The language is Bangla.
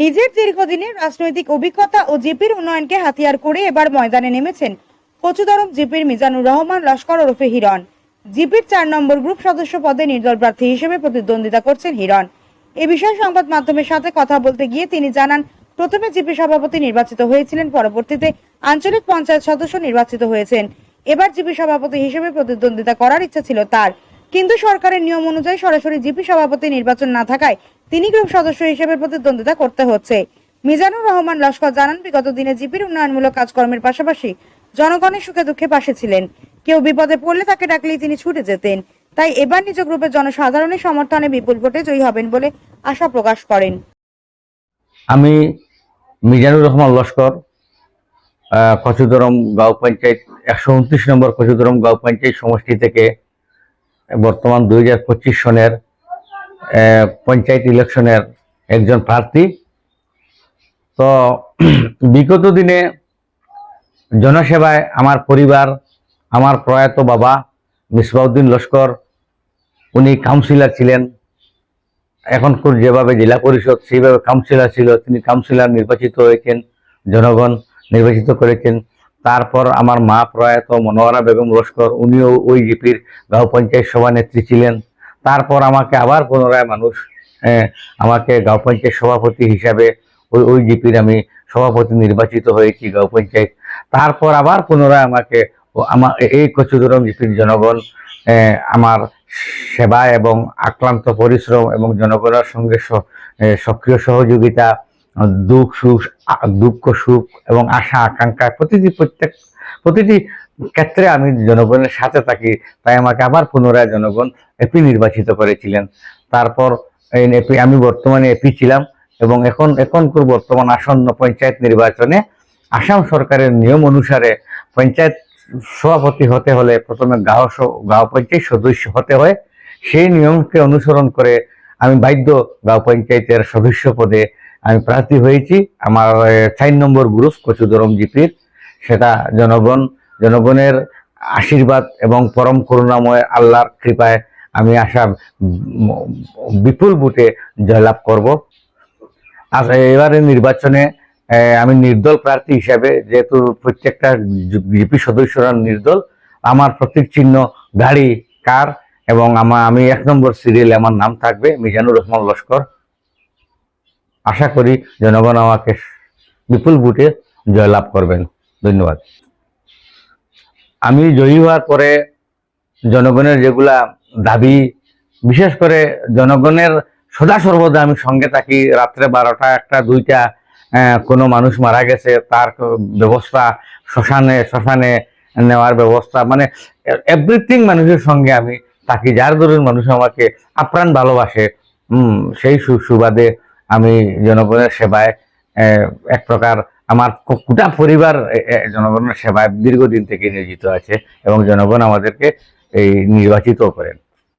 নিজের দীর্ঘদিনের রাজনৈতিক অভিজ্ঞতা ও জিপির উন্নয়নকে হাতিয়ার করে এবার ময়দানে নেমেছেন কচুদরম জিপির মিজানুর রহমান, লস্কর ওরফে হিরণ। জিপির চার নম্বর গ্রুপ সদস্য পদে নির্দল প্রার্থী হিসেবে প্রতিদ্বন্দ্বিতা করছেন হিরণ। এ বিষয়ে সংবাদ মাধ্যমের সাথে কথা বলতে গিয়ে তিনি জানান প্রথমে জিপি সভাপতি নির্বাচিত হয়েছিলেন, পরবর্তীতে আঞ্চলিক পঞ্চায়েত সদস্য নির্বাচিত হয়েছেন। এবার জিপি সভাপতি হিসেবে প্রতিদ্বন্দ্বিতা করার ইচ্ছা ছিল তার। কিন্তু সরকারের নিয়ম অনুযায়ী সরাসরি জিপি সভাপতি নির্বাচন না থাকায় তিনি গ্রুপ সদস্য হিসেবে প্রতিদ্বন্দ্বিতা করতে হচ্ছে। মিজানুর রহমান লস্কর জানান, বিগত দিনে জিপির উন্নয়নমূলক কাজকর্মের পাশাপাশি জনগণের সুখে দুঃখে পাশে ছিলেন। কেউ বিপদে পড়লে তাকে ডাকলেই তিনি ছুটে যেতেন। তাই এবার নিজ গ্রুপের জনসাধারণের সমর্থনে বিপুল ভোটে জয়ী হবেন বলে আশা প্রকাশ করেন। আমি মিজানুর রহমান লস্কর কচুদরম গাঁও পঞ্চায়েত, একশো উনত্রিশ নম্বর কচুদরম গাঁও পঞ্চায়েত সমষ্টি থেকে বর্তমান দুই হাজার পঁচিশ সনের পঞ্চায়েত ইলেকশনের একজন প্রার্থী। তো বিগত দিনে জনসেবায় আমার পরিবার, আমার প্রয়াত বাবা মিসবাউদ্দিন লস্কর, উনি কাউন্সিলর ছিলেন। এখনকার যেভাবে জেলা পরিষদ, সেইভাবে কাউন্সিলর ছিল, তিনি কাউন্সিলর নির্বাচিত হয়েছেন, জনগণ নির্বাচিত করেছেন। তারপর আমার মা প্রয়াত মনোহরা বেগম লস্কর উনিও ওই জিপির গাঁও পঞ্চায়েত সভানেত্রী ছিলেন। তারপর আমাকে আবার পুনরায় মানুষ আমাকে গাঁও পঞ্চায়েত সভাপতি হিসাবে ওই ওই জিপির আমি সভাপতি নির্বাচিত হয়েছি গাঁও পঞ্চায়েত। তারপর আবার পুনরায় আমাকে আমার এই কচুদরম জিপির জনগণ আমার সেবা এবং আক্রান্ত পরিশ্রম এবং জনগণের সঙ্গে সক্রিয় সহযোগিতা, দুঃখ সুখ দুঃখ সুখ এবং আশা, আকাঙ্ক্ষা, প্রতিটি প্রত্যেক, প্রতিটি ক্ষেত্রে আমি জনগণের সাথে থাকি, তাই আমাকে আবার পুনরায় জনগণ এপি নির্বাচিত করেছিলেন। তারপর এপি আমি বর্তমানে এপি ছিলাম এবং এখন, এখনকার বর্তমান আসন্ন পঞ্চায়েত নির্বাচনে আসাম সরকারের নিয়ম অনুসারে পঞ্চায়েত সভাপতি হতে হলে প্রথমে গাঁও পঞ্চায়েত সদস্য হতে হয়। সেই নিয়মকে অনুসরণ করে আমি বাধ্য গাঁও পঞ্চায়েতের সদস্য পদে আমি প্রার্থী হয়েছি। আমার চার নম্বর গ্রুপ কচুদরম জিপির। সেটা জনগণ জনগণের আশীর্বাদ এবং পরম করুণাময় আল্লাহর কৃপায় আমি উম, বিপুল বুটে জয়লাভ করব। আর এবারে নির্বাচনে আমি নির্দল প্রার্থী হিসাবে, যেহেতু প্রত্যেকটা জিপি সদস্যরা নির্দল, আমার প্রতীক চিহ্ন গাড়ি কার এবং আমার আমি এক নম্বর সিরিয়ালে আমার নাম থাকবে, মিজানুর রহমান লস্কর। আশা করি জনগণ আমাকে বিপুল বুটে জয়লাভ করবেন। ধন্যবাদ। আমি জয়ী হওয়ার পরে জনগণের যেগুলা দাবি, বিশেষ করে জনগণের সদা সর্বদা আমি সঙ্গে থাকি, রাত্রে বারোটা, একটা, দুইটা কোনো মানুষ মারা গেছে, তার ব্যবস্থা শ্মশানে শ্মশানে নেওয়ার ব্যবস্থা মানে এভরিথিং মানুষের সঙ্গে আমি থাকি, যার দরুন মানুষ আমাকে আপ্রাণ ভালোবাসে। সেই সুবাদে আমি জনগণের সেবায় এক প্রকার আমার গোটা পরিবার জনগণের সেবায় দীর্ঘদিন থেকে নিয়োজিত আছে এবং জনগণ আমাদেরকে এই নির্বাচিত করেন।